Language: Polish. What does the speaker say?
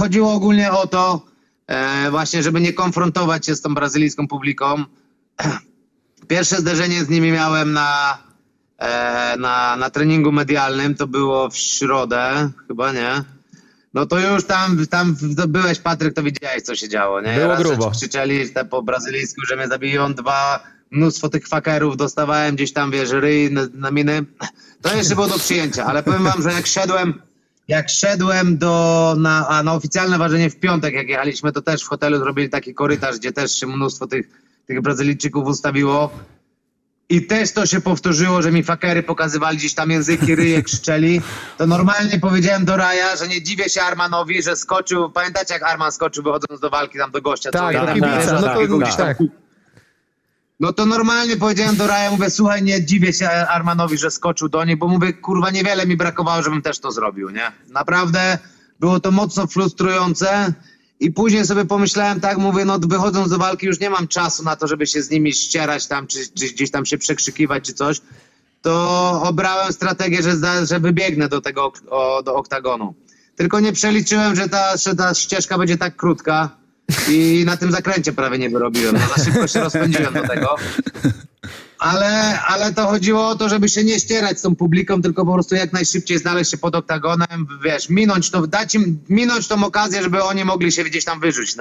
chodziło ogólnie o to, e, właśnie, żeby nie konfrontować się z tą brazylijską publiką. Pierwsze zderzenie z nimi miałem na, e, na, na treningu medialnym, to było w środę, chyba nie. No to już tam, tam byłeś, Patryk, to widziałeś, co się działo, nie? Było Raz grubo. Krzyczeli te po brazylijsku, że mnie zabiją, dwa, mnóstwo tych fakerów dostawałem gdzieś tam, wiesz, ryj na, na miny. To jeszcze było do przyjęcia, ale powiem wam, że jak szedłem, jak szedłem do, na, a na oficjalne ważenie w piątek, jak jechaliśmy, to też w hotelu zrobili taki korytarz, gdzie też się mnóstwo tych, tych Brazylijczyków ustawiło. I też to się powtórzyło, że mi fakery pokazywali gdzieś tam języki, ryje, krzyczeli. To normalnie powiedziałem do Raja, że nie dziwię się Armanowi, że skoczył. Pamiętacie, jak Arman skoczył wychodząc do walki tam do gościa? co Tak, kibica, wiesz, no to takiego gdzieś tam tak. No to normalnie powiedziałem do Raja, mówię, słuchaj, nie dziwię się Armanowi, że skoczył do nich, bo mówię, kurwa, niewiele mi brakowało, żebym też to zrobił, nie? Naprawdę było to mocno frustrujące i później sobie pomyślałem tak, mówię, no wychodząc do walki już nie mam czasu na to, żeby się z nimi ścierać tam, czy, czy gdzieś tam się przekrzykiwać, czy coś, to obrałem strategię, że, że wybiegnę do tego, o, do oktagonu. Tylko nie przeliczyłem, że ta, że ta ścieżka będzie tak krótka i na tym zakręcie prawie nie wyrobiłem. No, za szybko się rozpędziłem do tego. Ale, ale to chodziło o to, żeby się nie ścierać z tą publiką, tylko po prostu jak najszybciej znaleźć się pod oktagonem, wiesz, minąć to, dać im, minąć tą okazję, żeby oni mogli się gdzieś tam wyrzucić